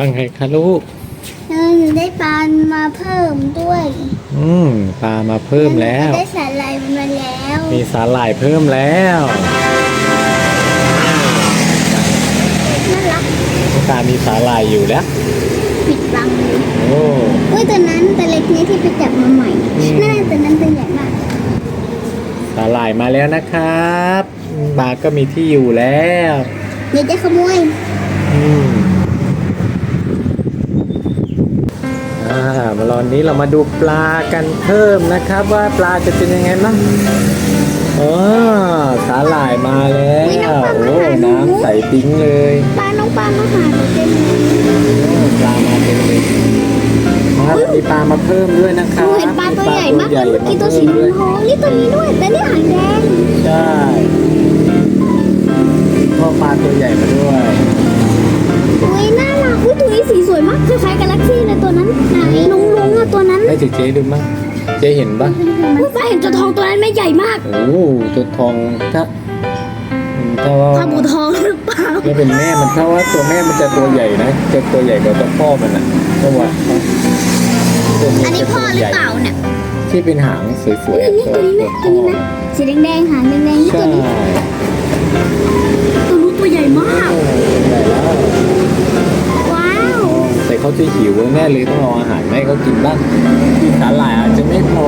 ว่าไงคะลูกแล้วหนูได้ปลามาเพิ่มด้วยอืมปลามาเพิ่มแล้ว ได้สาหร่ายมาแล้ว มีสาหร่ายเพิ่มแล้วน่ารักตามีสาหร่ายอยู่แล้ว ปิดบังเลยโอ้อุ้ยตัวนั้นตัวเล็กนี้ที่ไปจับมาใหม่อืมนั่นตัวนั้นตัวใหญ่มากสาหร่ายมาแล้วนะครับปลาก็มีที่อยู่แล้วเดี๋ยวจะขโมยอืม ตอนนี้เรามาดูปลากันเพิ่มนะครับ ว่าปลาจะเป็นยังไงบ้างอ๋อสาหร่ายมาแล้วโอ้น้ำใสปิ้งเลยปลาน้องปลามาหาหนูเต็มเลยโอ้ปลามาเต็มเลยครับมีปลามาเพิ่มด้วยนะคหรันูบเห็นปลาตัวใหญ่มากใหเลยเมื่อกี้ตัวสีมาเพิ่มทองนี่ตัวนี้ด้วยแต่นี่หางแดงใช่พ่อปลาตัวใหญ่มาด้วยอุ้ยน่ารักอุ้ยตัวนี้สีสวยมากคล้ายๆกาแล็กซี่เลยตัวนั้นไหน ให้เจ๊เจ๊ดูมั้งเจ๊เห็นปะอุ้ยปลาเห็นตัวทองตัวนั้นไม่ใหญ่มากโอ้โหตัวทองถ้าอืมถ้าว่าปลาบูทองหรือเปล่าถ้าเป็นแม่มันถ้าว่าตัวแม่มันจะตัวใหญ่นะจะตัวใหญ่กว่าตัวพ่อมันอะเพราะว่าตัวเมียอันนี้จะพ่ตัอวหรืใหอญ่เปล่าเนี่ยที่เป็นหางสวยๆนี่ตัวตัวนี้ตันะวตัวพ่อนี้นะสีแดงๆหางแดงๆนี่ใช่ตัวนี้ตัวนู้นตัวใหญ่มากโอ้ให เขาจะหิวแน่เลยต้องเอาอาหารมาให้เขากินบ้างกินสาหร่ายอาจจะไม่พอ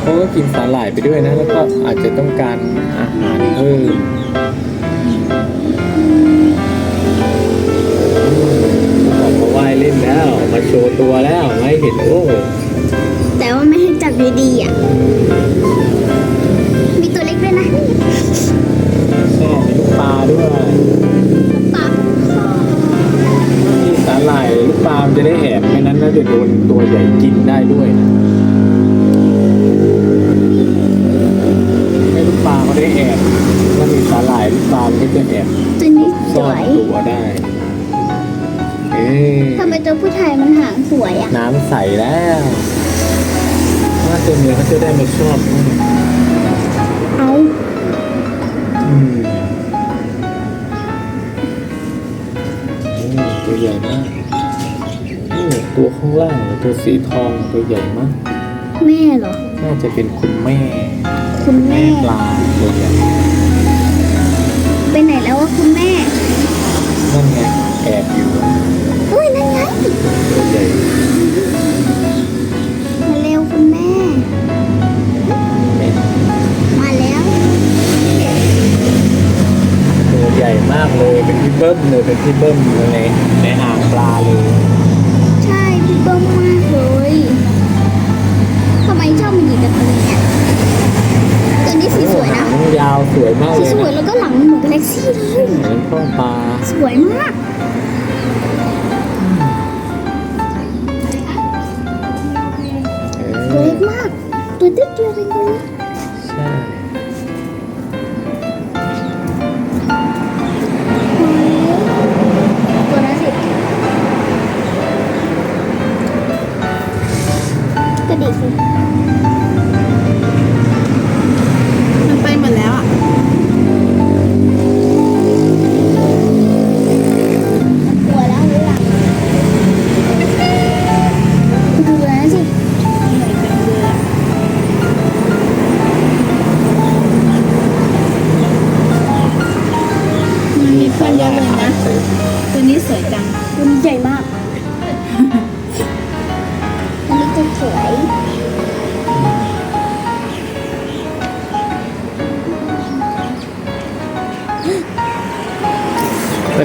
เขาก็กินสาหร่ายไปด้วยนะ แล้วก็อาจจะต้องการอาหารเพิ่มออกมาว่ายเล่นแล้ว มาโชว์ตัวแล้วไม่เห็นโอ้แต่ว่าไม่ให้จับดีๆอะมีตัวเล็กด้วยนะแม่มีลูกปลาด้วย ปลามันจะได้แอบไม่นั้นน่าจะโดนตัวใหญ่กินได้ด้วยนะให้ลูกปลาเขาได้แอบถ้ามีสาหร่ายลูกปลามันก็จะแอบตัวนี้สซ่อวนยตัวได้ เอ๊ะทำไมตัวผู้ชายมันหางสวยอะ น้ำใสแล้วถ้าตัวเมียเขาจะได้มาชอบมั่งเอาอืมอืมตัวใหญ่มากนี่ ตัวข้างล่างตัวสีทองตัวใหญ่มาก แม่เหรอ น่าจะเป็นคุณแม่คุณแม่แม่ปลาตัวใหญ่ไปไหนแล้ววะคุณแม่ นั่นไงแอบอยู่อุ้ยนั่นไงตัวใหญ่มาเร็วคุณแม่แม่ มาแล้วตัวใหญ่มากเลยเป็นพี่เบิ้มเลยเป็นพี่เบิ้มในในอ่างปลาเลย มชอบมาหยิบแต่ตัวนี้เนี่ยตัวนี้สีสวยนะหางยาวสวยมากสีเลยสวยนะแล้วก็หลังเหมือนกาแล็กซี่เลยเหมือนพ่อปลาสวยมากเอตัวอเล็กมาก ตัวเล็กเดียวเองตัวนี้ ใช่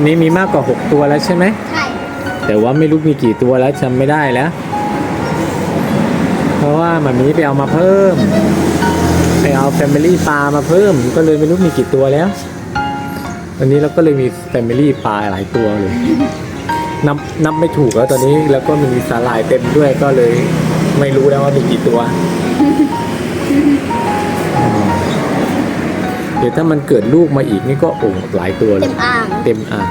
ตอนนี้มีมากกว่า 6 ตัวแล้วใช่ไหม ใช่ แต่ว่าไม่รู้มีกี่ตัวแล้วจำไม่ได้แล้ว เพราะว่ามันมีไปเอามาเพิ่ม ไปเอาแฟมิลี่ปลามาเพิ่ม ก็เลยไม่รู้มีกี่ตัวแล้ว วันนี้เราก็เลยมีแฟมิลี่ปลาหลายตัวเลย นับนับไม่ถูกแล้วตอนนี้แล้วก็มีสาหร่ายเต็มด้วยก็เลยไม่รู้แล้วว่ามีกี่ตัว เดี๋ยวถ้ามันเกิดลูกมาอีกนี่ก็โอ้หลายตัวเลเต็ยมอ่าง เต็มอ่าง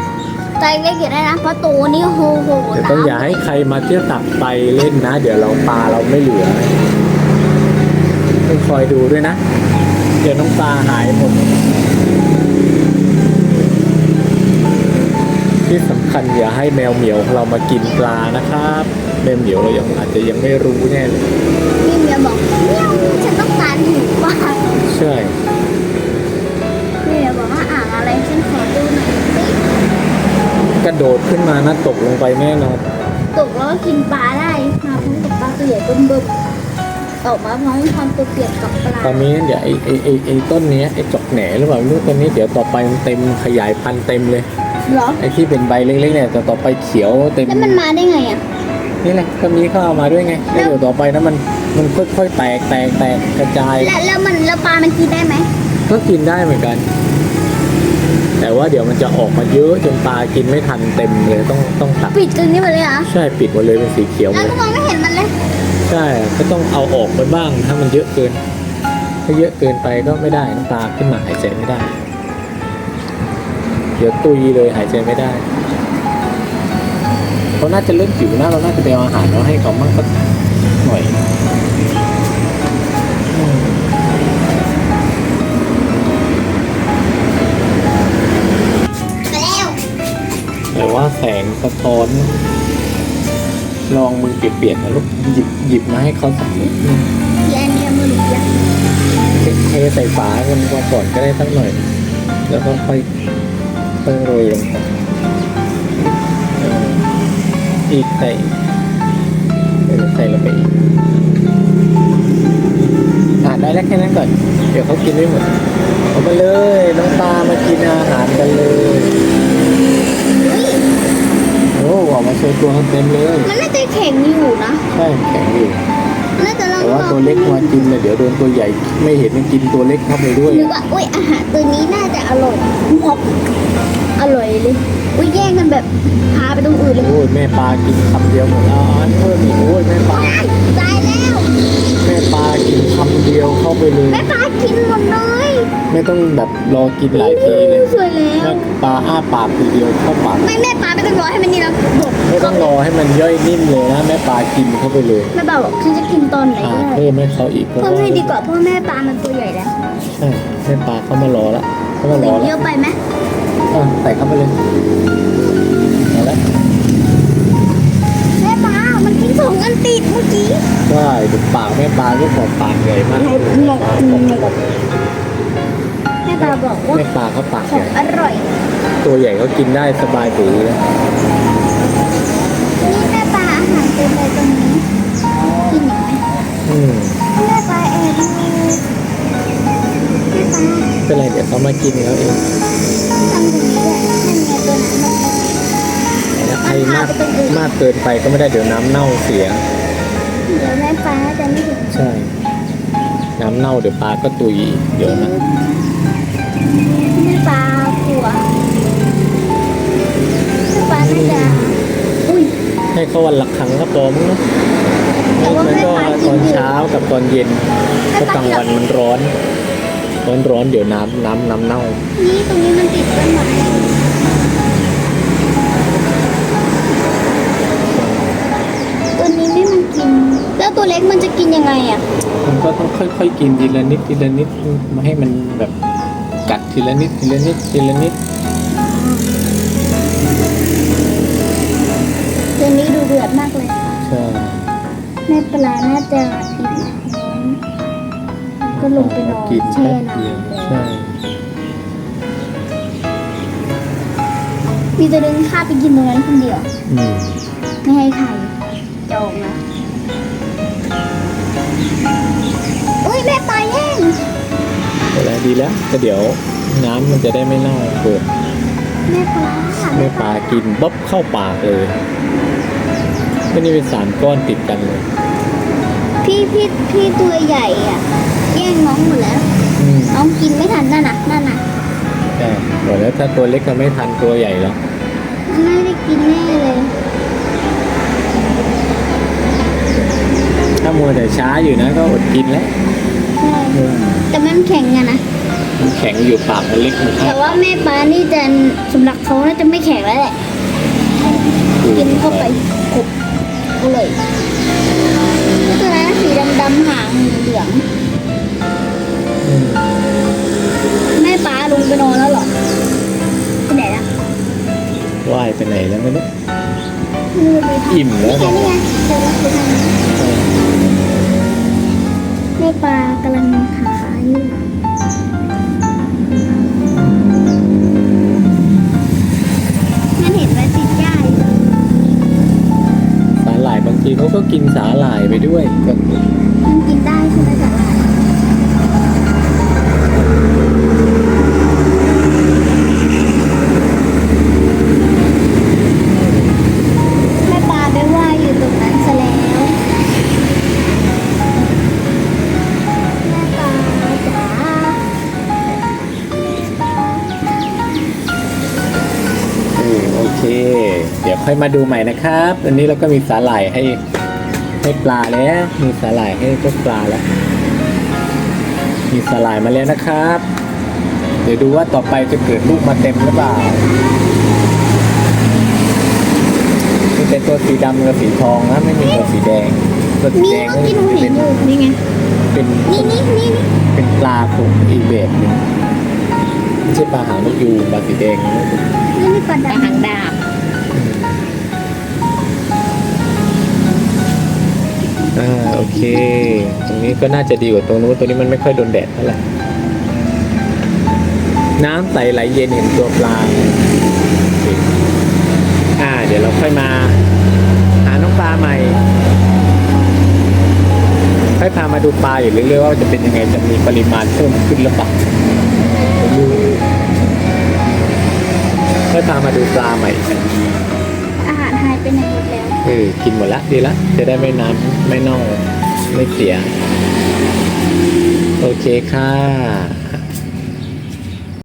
ใจเล็กอยู่ได้นะเพราะตัวนี้โหโหแต่ต้องอย่าให้ใครมาเที่ยวตักไปเล่นนะ เดี๋ยวเราปลาเราไม่เหลือต้องคอยดูด้วยนะ เดี๋ยวน้องปลาหายหมดที่สำคัญอย่าให้แมวเหมียวของเรามากินปลานะครับ แมวเหมียวเรายังอาจจะยังไม่รู้แน่เลยพี่เมียบอกเมียวฉันต้องการหิวปลาใช่ โดดขึ้นมานะตกลงไปแน่นอนตกแล้วก็กินปลาได้มาพร้อมกับปลาตัวใหญ่เบิ่มๆออกมาพร้อมความตัวเปียกกับปลาตอนนี้เดี๋ยวไอ้ไอ้ไอ้ไอ้ต้นเนี้ยไอ้จอกแหน่หรือเปล่าไม่รู้ต้นนี้เดี๋ยวต่อไปมันเต็มขยายพันธุ์เต็มเลยเหรอไอ้ที่เป็นใบเล็กๆเนี่ยแต่ต่อไปเขียวเต็มแล้วมันมาได้ไงอะนี่แหละก็มีเข้าเอามาด้วยไงแล้วเดี๋ยวต่อไปนะมันมันค่อยๆแตกแตกแตกกระจายแล้วแล้วมันแล้วปลามันกินได้ไหมก็กินได้เหมือนกัน แต่ว่าเดี๋ยวมันจะออกมาเยอะจนปลากินไม่ทันเต็มเลยต้องต้องตัดปิดตรงนี้หมดเลยเหรอใช่ปิดหมดเลยเป็นสีเขียวหมแล้วดก็มองไม่เห็นมันเลยใช่ก็ต้องเอาออกไปบ้างถ้ามันเยอะเกิน ถ้าเยอะเกินไปก็ไม่ได้น้ำปลาขึ้นมาหายใจไม่ได้ เดี๋ยวตุยเลยหายใจไม่ได้เขาน่าจะเริ่มหิวนะเราน่าจะไปเอาอาหารมาให้เขามั่งสักหน่อยอื แต่ว่าแสงสะท้อน ลองมือเปียกๆนะลูกหยิบหยิบมาให้เขาสักนิดนึงที่อันเนี้ยมือหนูเปียกเทใส่ฝากันก่อนก็ได้สักหน่อย แล้วก็ค่อยค่อยโรยลงไปอีกใส่ใส่ลงไปอีกอ่าได้แล้วแค่นั้นก่อน เดี๋ยวเขากินไม่หมดเอาไปเลย น้องตามากินอาหารกันเลย โอ้ออกมาโชว์ ตัวเขาเต็มเลยมันน่าจะแข็งอยู่นะใช่แข็งอยู่น่าจะลองแต่ว่าลองตัวเล็กมากินเนี่ยเดี๋ยวโดนตัวใหญ่ไม่เห็นมันกินตัวเล็กเข้าไปด้วยนึกว่าอุ้ยอาหารตัวนี้น่าจะอร่อยมอบอร่อยเลยอุ้ยแย่งกันแบบพาไปตรงอื่นเลยโอ้ยแม่ปลากินคำเดียวหมดแล้วอันเพิ่มอีกโอ้ยแม่ปลาว้ายตายแล้วแม่ปลากินคำเดียวเข้าไปเลยแม่ปลากินหมดเลย ไม่ต้องแบบรอกินหลายทีเลยสวยแล้วแม่ปลาอ้าปากทีเดียวเข้าปากไม่แม่ปลาไม่ต้องรอให้มันนี่แล้วบดไม่ต้องรอให้มันย่อยนิ่มเลยนะแม่ปลากินเข้าไปเลยแม่ปลาบอกฉันจะกินตอนไหนอ่าก็ได้เพิ่มให้เขาอีกเพราะเพิ่มว่าให้ดีกว่าเพราะแม่ปลามันตัวใหญ่แล้วใช่แม่ปลาเขามารอแล้วเขามารอเยแล้วอะไปไหมอะใส่เข้าไปเลยเอาละแม่ปลา มันกินสองอันติดเมื่อกี้ใช่ดูปากแม่ปลาก็ของปากใหญ่มากแม่ป ลาบอกว่าแม่ปลาเขาปากขอใหงญ่อร่อย ตัวใหญ่เขากินได้สบายถือเลยนี่แม่ปลาอาหารเต็มเลยตรงนี้ กินอีกไหมอืมแม่ปลาแอบดูแม่ปลาเป็นไรเดี๋ยวเขามากินเขาเองทำอย่างนี้ด้วยนั่นไงตัวนั้นมันแต่ถ้าใครมากมากเกินไปก็ไม่ได้เดี๋ยวน้ำเน่าเสีย เดี๋ยวแม่ปลาจะไม่ถึงใช่ น้ำเน่าเดี๋ยวปลาก็ตุยอีกเดี๋ยวนะแม่ปลากลัวแม่ปลาน่าจะอุ้ยให้เขาวันละครั้งก็พอมั้งเนอะแต่ว่าแล้วแม่ก็ปลาตกินอนอยู่เช้ากับตอนเย็นเพราะกลางวันมันร้อน ร้อนร้อนๆเดี๋ยวน้ำน้ำน้ำเน่า นี่ตรงนี้มันติดต้นไม้ แล้วตัวเล็กมันจะกินยังไงอะ มันก็ต้องค่อยๆกินทีละนิดทีละนิดมาให้มันแบบกัดทีละนิดทีละนิดทีละนิดตัวนี้ดูเดือดมากเลยใช่แม่ปลาน่าจะอิ่มท้องก็ลงไปนอนกินแช่แป๊บน้เดียวำใช่มีตัวนึงข้าไปกินตรงนั้นคนเดียว อืม ไม่ให้ใครจะออกนะ ดีแล้วก็เดี๋ยวน้ำมันจะได้ไม่เน่าเปิดแม่ปลาแม่ปลากินบ๊อบเข้าปากเลยก็นี่เป็นสามก้อนติดกันเลย พี่พี่พี่ตัวใหญ่อะ แย่งน้องหมดแล้ว อืมน้องกินไม่ทันนั่นน่ะนั่นน่ะใช่บอกแล้วถ้าตัวเล็กก็ไม่ทันตัวใหญ่แล้ว ไม่ได้กินแน่เลย ถ้ามัวแต่ช้าอยู่นะก็อดกินแล้ว ใช่อืมแต่มันแข็งอะนะ มันแข็งอยู่ปากมันเล็กมันแต่ว่าแม่ปลานี่จะสำหรับเขาน่าจะไม่แข็งแล้วแหละ กินเข้าไปกรุบก็เลยตัวนั้นสีดำๆหางเหลืองอืมแม่ปลาลงไปนอนแล้วเหรอที่ไหนล่ะรว่ายไปไหนแล้วไม่รู้นี่มันไปทำอิ่มแล้ว นี่ไงนี่ไงเจอแล้วคือทางนี้ ก็กินสาหร่ายไปด้วยก็มันกินได้ใช่ไหมสาหร่ายแม่ปลาไปว่ายอยู่ตรงนั้นซะแล้ว แม่ปลาจ๋าเออโอเค เดี๋ยวค่อยมาดูใหม่นะครับอันนี้เราก็มีสาหร่ายให้ ให้ปลาแล้ว มีสาหร่ายให้เจ้าปลาแล้ว มีสาหร่ายมาแล้วนะครับ เดี๋ยวดูว่าต่อไปจะเกิดลูกมาเต็มหรือเปล่ามีแต่ตัวสีดำกับสีทองนะไม่มีตัวสีแดง ตัวสีนี่แดงเมื่อกี้หนูเห็นอยู่นี่ไง เป็นนี่นี่นี่นี่เป็นปลาของอีกแบบหนึงไม่ใช่ปลาหางนกยูงปลาสีแดงนะ นี่นี่ปลาปลาดำหางดาบ อ่าโอเค ตรงนี้ก็น่าจะดีกว่าตรงนู้นตรงนี้มันไม่ค่อยโดนแดดเท่าไหร่น้ำใสไหลเย็นเห็นตัวปลาอ่า เดี๋ยวเราค่อยมา หาน้องปลาใหม่ค่อยพามาดูปลาอยู่เรื่อยๆว่าจะเป็นยังไงจะมีปริมาณเพิ่มขึ้นหรือเปล่าดูค่อยพามาดูปลาใหม่กัน เออกินหมดละดีละจะได้ไม่น้ำไม่น่าไม่เสีย โอเคค่ะ